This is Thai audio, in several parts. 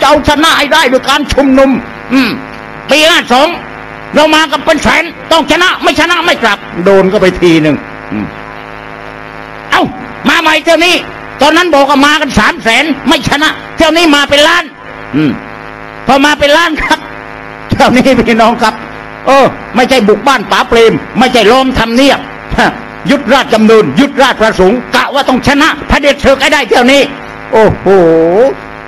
จะเอาชนะให้ได้ด้วยการชุมนุม อืมปีห้าสองเรามากันเป็นแสนต้องชนะไม่ชนะไม่กลับ โดนก็ไปทีหนึ่งอเอ้า มาใหม่เท่านี้ ตอนนั้นบอกว่ามากันสามแสนไม่ชนะเท่านี้มาเป็นล้าน อืมพอมาเป็นล้านครับเท่านี้พี่น้องครับ เออ ไม่ใช่บุกบ้านป๋าเปรม ไม่ใช่ล้อมทำเนียบยึดราชดำเนินยึดราชประสงค์กะว่าต้องชนะพระเดชเถิกให้ได้เท่านี้ โอ้โห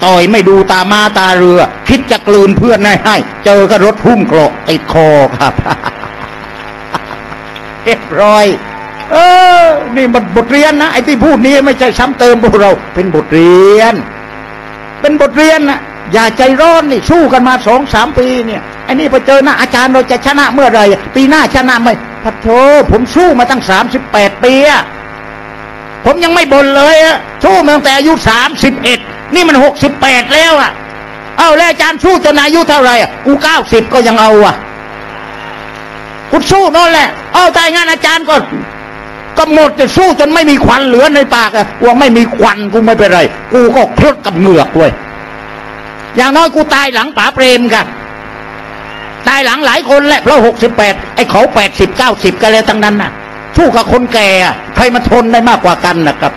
ต่อยไม่ดูตามาตาเรือ คิดจะกลืนเพื่อนให้ให้ เจอก็รถหุ้มเกราะติดคอครับเรียบร้อย เออ นี่มันบทเรียนนะไอ้ที่พูดนี้ไม่ใช่ซ้ำเติมพวกเรา เป็นบทเรียน เป็นบทเรียนนะอย่าใจร้อนนี่สู้กันมาสองสามปีเนี่ยไอ้นี่พอเจอหน้าอาจารย์เราจะชนะเมื่อไรปีหน้าชนะไหมพัดโธผมสู้มาตั้งสามสิบแปดปีอะผมยังไม่บ่นเลยอะสู้มาตั้งแต่อายุสามสิบเอ็ด นี่มันหกสิบแปดแล้วอะเอาแล้วอาจารย์สู้จนอายุเท่าไหร่อะกูเก้าสิบก็ยังเอาอะกูสู้นั่นแหละ เอาแต่งานอาจารย์ก็ก็หมดจะสู้จนไม่มีควันเหลือในปากอะว่าไม่มีควันกูไม่เป็นไร กูก็คลุดกับเหงือกเว้ยอย่างน้อยกูตายหลังป๋าเปรมกันตายหลังหลายคนแหละเพราะหกสิบแปดไอ้เขาแปดสิบเก้าสิบกันเลยทั้งนั้นน่ะสู้กับคนแก่ใครมาทนได้มากกว่ากันนะครับ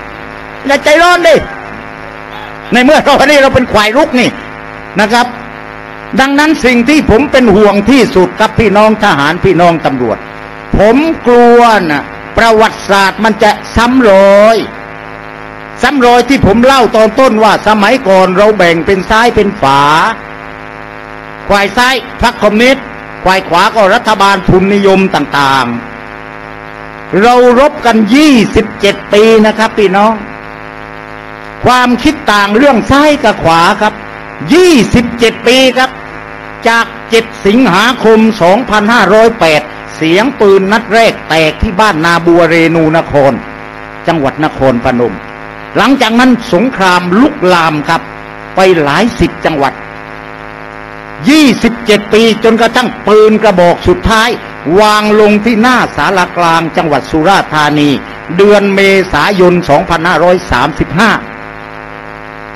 อย่าใจร้อนดิ ในเมื่อเราวันนี้เราเป็นควายลุกนี่นะครับ ดังนั้นสิ่งที่ผมเป็นห่วงที่สุดกับพี่น้องทหารพี่น้องตำรวจ ผมกลัวนะประวัติศาสตร์มันจะซ้ำรอยซ้ำรอยที่ผมเล่าตอนต้นว่าสมัยก่อนเราแบ่งเป็นซ้ายเป็นฝาควายซ้ายพรรคคอมมิวนิสต์ควายขวาก็รัฐบาลทุนนิยมต่าง ๆ เรารบกัน27ปีนะครับพี่น้อง ความคิดต่างเรื่องซ้ายกับขวาครับ27ปีครับ จาก7สิงหาคม2508เสียงปืนนัดแรกแตกที่บ้านนาบัวเรนูนคร จังหวัดนครพนม หลังจากนั้นสงครามลุกลามครับ ไปหลายสิบจังหวัด27ปีจนกระทั่งปืนกระบอกสุดท้าย วางลงที่หน้าสารกลางจังหวัดสุราษฎร์ธานี เดือนเมษายน 2535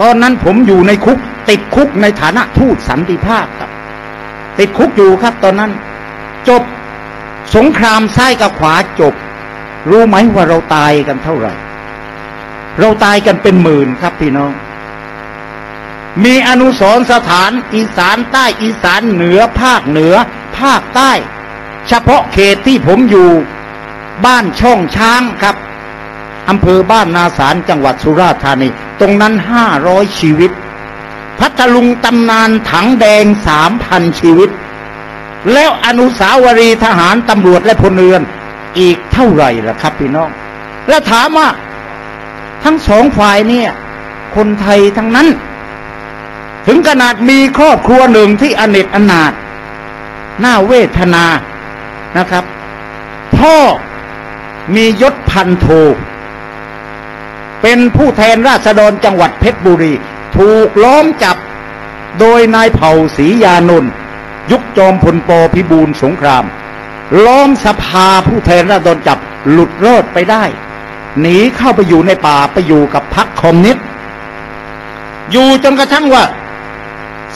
ตอนนั้นผมอยู่ในคุก ติดคุกในฐานะทูตสันติภาพครับ ติดคุกอยู่ครับ ตอนนั้น จบสงครามซ้ายกับขวาจบ รู้ไหมว่าเราตายกันเท่าไหร่ เราตายกันเป็นหมื่นครับพี่น้อง มีอนุสรสถาน อีสานใต้อีสานเหนือ ภาคเหนือ ภาคใต้ เฉพาะเขตที่ผมอยู่บ้านช่องช้างครับอำเภอบ้านนาสารจังหวัดสุราษฎร์ธานี ตรงนั้นห้าร้อยชีวิต พัทลุงตำนานถังแดงสามพันชีวิต แล้วอนุสาวรีย์ทหารตำรวจและพลเรือนอีกเท่าไหร่ล่ะครับพี่น้อง แล้วถามว่าทั้งสองฝ่ายเนี่ย คนไทยทั้งนั้น ถึงขนาดมีครอบครัวหนึ่งที่อเนจอนาถน่าเวทนานะครับ พ่อมียศพันโท เป็นผู้แทนราษฎรจังหวัดเพชรบุรี ถูกล้อมจับโดยนายเผ่าศรียานนท์ยุคจอมพลปพิบูลสงคราม ล้อมสภาผู้แทนราษฎรจับหลุดรอดไปได้ หนีเข้าไปอยู่ในป่าไปอยู่กับพรรคคอมมิวนิสต์อยู่จนกระทั่งว่า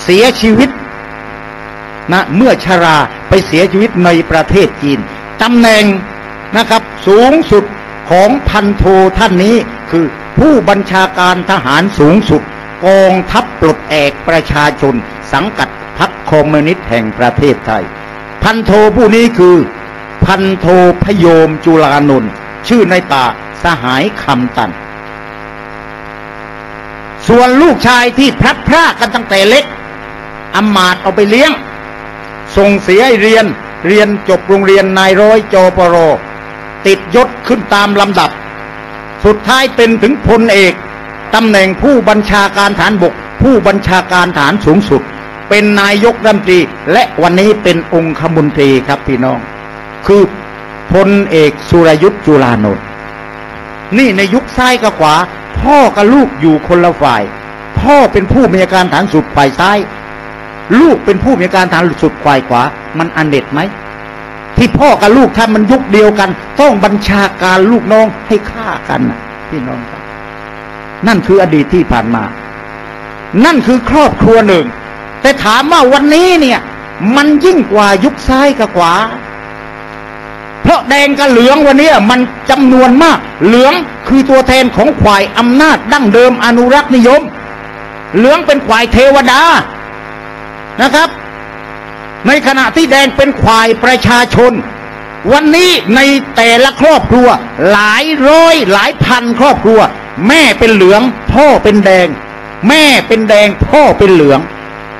เสียชีวิตนะเมื่อชาราไปเสียชีวิตในประเทศจีนตำแหน่งนะครับ สูงสุดของพันโทท่านนี้ คือ ผู้บัญชาการทหารสูงสุด กองทัพปลดแอกประชาชน สังกัดพรรคคอมมิวนิสต์แห่งประเทศไทย พันโทผู้นี้คือ พันโทพยมจุลานนท์ชื่อในป่าสหายคำตัน ส่วนลูกชายที่พลัดพรากกันตั้งแต่เล็กอำมาตเอาไปเลี้ยง ส่งเสียให้เรียนเรียนจบโรงเรียนนายร้อยจปรติดยศขึ้นตามลำดับ สุดท้ายเป็นถึงพลเอกตำแหน่งผู้บัญชาการฐานบก ผู้บัญชาการฐานสูงสุด เป็นนายกรัฐมนตรี และวันนี้เป็นองคมนตรีครับพี่น้อง คือพลเอกสุรยุทธ์จุลานนท์นี่ในยุคซ้ายกับขวา พ่อกับลูกอยู่คนละฝ่าย พ่อเป็นผู้มีการฐานสุดฝ่ายซ้าย ลูกเป็นผู้มีการฐานสุดฝ่ายขวา มันอันเด็ดไหม ที่พ่อกับลูกถ้ามันยุคเดียวกัน ต้องบัญชาการลูกน้องให้ฆ่ากันพี่น้องครับ นั่นคืออดีตที่ผ่านมา นั่นคือครอบครัวหนึ่ง แต่ถามว่าวันนี้เนี่ย มันยิ่งกว่ายุคซ้ายกับขวา เพราะแดงกับเหลืองวันนี้มันจำนวนมาก เหลืองคือตัวแทนของฝ่ายอำนาจดั้งเดิมอนุรักษ์นิยม เหลืองเป็นฝ่ายเทวดานะครับ ในขณะที่แดงเป็นฝ่ายประชาชน วันนี้ในแต่ละครอบครัว หลายร้อยหลายพันครอบครัว แม่เป็นเหลือง พ่อเป็นแดง แม่เป็นแดงพ่อเป็นเหลือง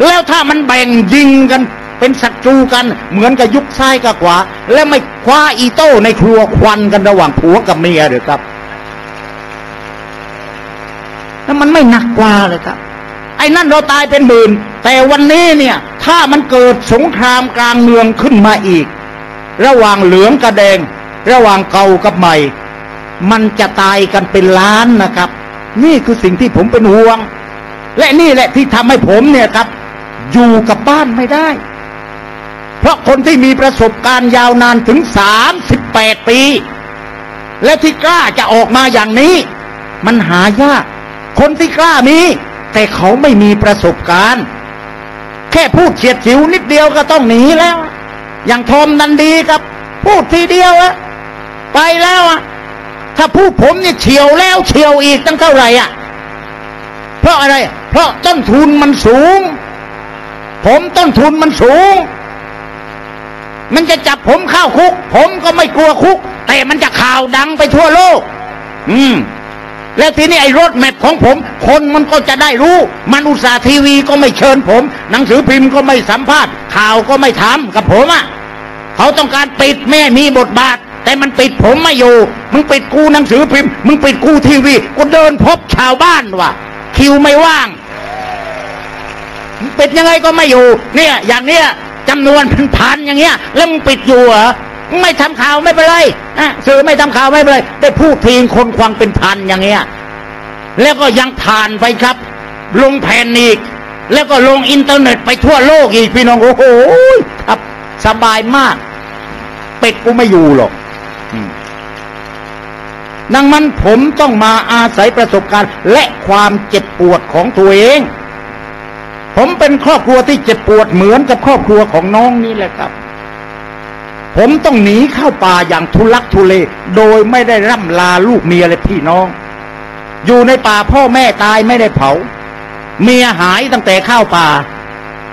แล้วถ้ามันแบ่งยิงกันเป็นศัตรูกันเหมือนกับยุคซ้ายกับขวา แล้วไม่คว้าอีโต้ในครัวควันกันระหว่างผัวกับเมียเด้อครับแล้วมันไม่หนักกว่าเลยครับ ไอ้นั่นเราตายเป็นหมื่น แต่วันนี้เนี่ย ถ้ามันเกิดสงครามกลางเมืองขึ้นมาอีก ระหว่างเหลืองกับแดง ระหว่างเก่ากับใหม่ มันจะตายกันเป็นล้านนะครับ นี่คือสิ่งที่ผมเป็นห่วง และนี่แหละที่ทำให้ผมเนี่ยครับ อยู่กับบ้านไม่ได้ เพราะคนที่มีประสบการณ์ยาวนานถึงสามสิบแปดปี และที่กล้าจะออกมาอย่างนี้ มันหายาก คนที่กล้ามี แต่เขาไม่มีประสบการณ์ แค่พูดเฉียดฉิวนิดเดียวก็ต้องหนีแล้ว อย่างทอมนันดีครับ พูดทีเดียวอะไปแล้วอะถ้าพูดผมเนี่ยเฉียวแล้วเฉียวอีกตั้งเท่าไหร่อะเพราะอะไร เพราะต้นทุนมันสูง ผมต้นทุนมันสูง มันจะจับผมเข้าคุก ผมก็ไม่กลัวคุก แต่มันจะข่าวดังไปทั่วโลก อืม แล้วทีนี้ไอ้รถแมพของผม คนมันก็จะได้รู้ มันอุตสาห์ทีวีก็ไม่เชิญผม หนังสือพิมพ์ก็ไม่สัมภาษณ์ ข่าวก็ไม่ทำกับผมอะ่ะเขาต้องการปิดแม่มีบทบาท แต่มันปิดผมไม่อยู่ มึงปิดกูหนังสือพิมพ์ มึงปิดกูทีวีกูเดินพบชาวบ้านว่ะ คิวไม่ว่างปิดยังไงก็ไม่อยู่ เนี่ย อย่างเนี้ยจำนวนพันพันๆอย่างเงี้ย แล้วมึงปิดอยู่เหรอ ไม่ทำข่าวไม่เป็นไรอะสื่อไม่ทำข่าวไม่เป็นไรได้พูดทีงคนควังเป็นพันอย่างเงี้ยแล้วก็ยังผ่านไปครับ ลงแผ่นอีก แล้วก็ลงอินเทอร์เน็ตไปทั่วโลกอีกพี่น้องโอ้โหครับสบายมาก เป็ดกูไม่อยู่หรอกดังนั้นผมต้องมาอาศัยประสบการณ์ และความเจ็บปวดของตัวเอง ผมเป็นครอบครัวที่เจ็บปวดเหมือนกับครอบครัวของน้องนี่แหละครับ ผมต้องหนีเข้าป่าอย่างทุลักทุเล โดยไม่ได้ร่ำลาลูกเมียและพี่น้อง อยู่ในป่าพ่อแม่ตายไม่ได้เผา เมียหายตั้งแต่เข้าป่า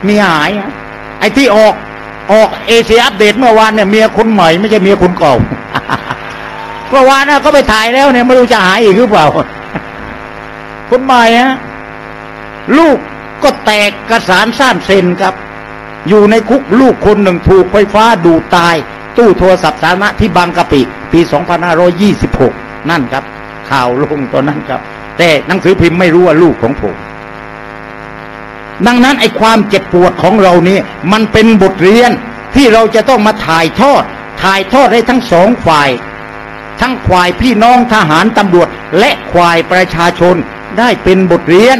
เมียหาย ไอ้ที่ออกออกเอเชียอัปเดตเมื่อวานเนี่ยเมียคนใหม่ไม่ใช่เมียคนเก่าเมื่อวานนะก็ไปถ่ายแล้วเนี่ยไม่รู้จะหายอีกหรือเปล่า คนใหม่ฮะลูกก็แตกกระสานซ่านเซนครับ อยู่ในคุกลูกคนหนึ่งถูกไฟฟ้าดูดตาย ตู้โทรศัพท์สาธารณะที่บางกะปิ ปี 2526 นั่นครับ ข่าวลงตอนนั้นครับ แต่หนังสือพิมพ์ไม่รู้ว่าลูกของผม ดังนั้นไอ้ความเจ็บปวดของเรานี่มันเป็นบทเรียนที่เราจะต้องมาถ่ายทอด ถ่ายทอดให้ทั้งสองฝ่าย ทั้งฝ่ายพี่น้องทหารตำรวจ และฝ่ายประชาชนได้เป็นบทเรียน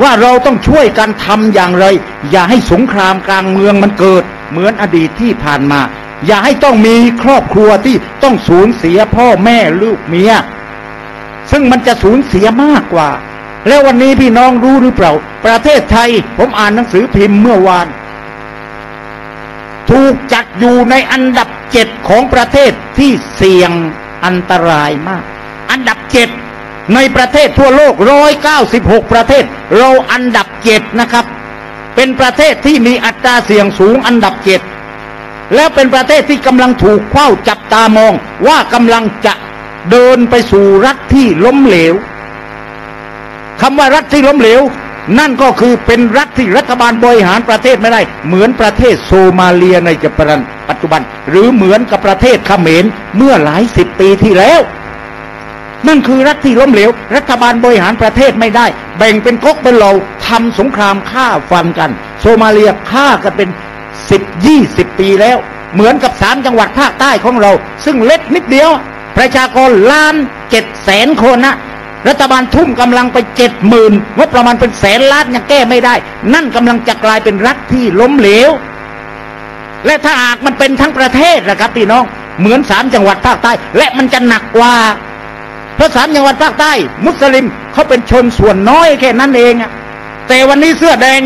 ว่าเราต้องช่วยกันทำอย่างไร อย่าให้สงครามกลางเมืองมันเกิด เหมือนอดีตที่ผ่านมา อย่าให้ต้องมีครอบครัวที่ต้องสูญเสียพ่อแม่ลูกเมียซึ่งมันจะสูญเสียมากกว่า แล้ววันนี้พี่น้องรู้หรือเปล่า ประเทศไทยผมอ่านหนังสือพิมพ์เมื่อวาน ถูกจัดอยู่ในอันดับเจ็ดของประเทศที่เสี่ยงอันตรายมาก อันดับเจ็ด ในประเทศทั่วโลกร้อยเก้าสิบหกประเทศ เราอันดับเจ็ดนะครับ เป็นประเทศที่มีอัตราเสี่ยงสูงอันดับเจ็ดแล้วเป็นประเทศที่กำลังถูกเฝ้าจับตามอง ว่ากำลังจะเดินไปสู่รัฐที่ล้มเหลวคำว่ารัฐที่ล้มเหลว นั่นก็คือเป็นรัฐที่รัฐบาลบริหารประเทศไม่ได้ เหมือนประเทศโซมาเลียในปัจจุบัน หรือเหมือนกับประเทศเขมรเมื่อหลายสิบปีที่แล้ว นั่นคือรัฐที่ล้มเหลว รัฐบาลบริหารประเทศไม่ได้ แบ่งเป็นก๊กเป็นเหล่าทำสงครามฆ่าฟันกัน โซมาเลียฆ่ากันเป็นสิบยี่สิบปีแล้ว เหมือนกับสามจังหวัดภาคใต้ของเรา ซึ่งเล็กนิดเดียว ประชากรล้านเจ็ดแสนคนนะรัฐบาลทุ่มกำลังไปเจ็ดหมื่นงบประมาณเป็นแสนล้านยังแก้ไม่ได้ นั่นกำลังจะกลายเป็นรัฐที่ล้มเหลว และถ้าหากมันเป็นทั้งประเทศนะครับพี่น้องเหมือนสามจังหวัดภาคใต้ และมันจะหนักกว่า เพราะสามจังหวัดภาคใต้มุสลิมเขาเป็นชนส่วนน้อยแค่นั้นเองอะแต่วันนี้เสื้อแดง